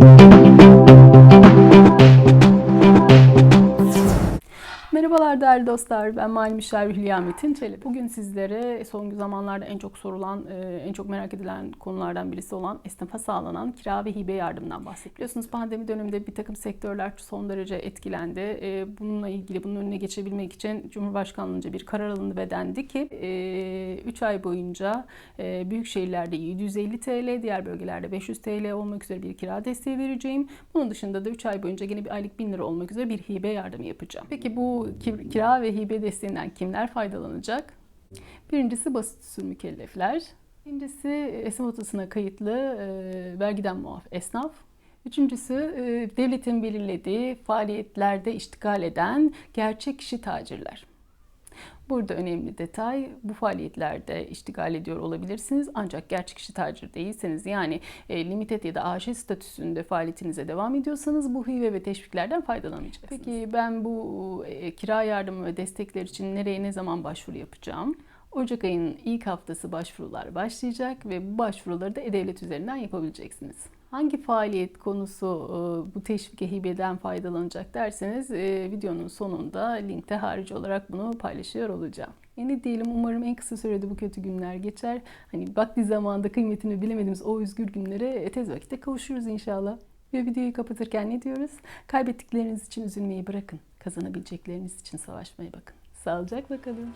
Thank you. Değerli dostlar. Ben Mali Müşavir Hülya Metin Çelebi. Bugün sizlere son zamanlarda en çok sorulan, e, en çok merak edilen konulardan birisi olan esnafa sağlanan kira ve hibe yardımından bahsediyoruz. Biliyorsunuz pandemi döneminde bir takım sektörler son derece etkilendi. E, Bununla ilgili bunun önüne geçebilmek için Cumhurbaşkanlığınca bir karar alındı ve dendi ki 3 ay boyunca e, büyük şehirlerde 750 TL, diğer bölgelerde 500 TL olmak üzere bir kira desteği vereceğim. Bunun dışında da 3 ay boyunca yine bir aylık 1000 lira olmak üzere bir hibe yardımı yapacağım. Peki bu ki- kira ve hibe desteğinden kimler faydalanacak? Birincisi basit usul mükellefler. İkincisi esnaf odasına kayıtlı e, vergiden muaf esnaf. Üçüncüsü e, devletin belirlediği faaliyetlerde iştigal eden gerçek kişi tacirler. Burada önemli detay bu faaliyetlerde iştigal ediyor olabilirsiniz ancak gerçek kişi tacir değilseniz yani e, limited ya da AŞ statüsünde faaliyetinize devam ediyorsanız bu hibe ve teşviklerden faydalanmayacaksınız. Peki ben bu e, kira yardımı ve destekler için nereye ne zaman başvuru yapacağım? Ocak ayının ilk haftası başvurular başlayacak ve bu başvuruları da E-Devlet üzerinden yapabileceksiniz. Hangi faaliyet konusu e, bu teşvike hibeden faydalanacak derseniz e, videonun sonunda linkte harici olarak bunu paylaşıyor olacağım. Yeni diyelim umarım en kısa sürede bu kötü günler geçer. Hani vakti zamanında kıymetini bilemediğimiz o üzgün günlere tez vakitte kavuşuruz inşallah. Ve videoyu kapatırken ne diyoruz? Kaybettikleriniz için üzülmeyi bırakın. Kazanabilecekleriniz için savaşmaya bakın. Sağlıcakla kalın.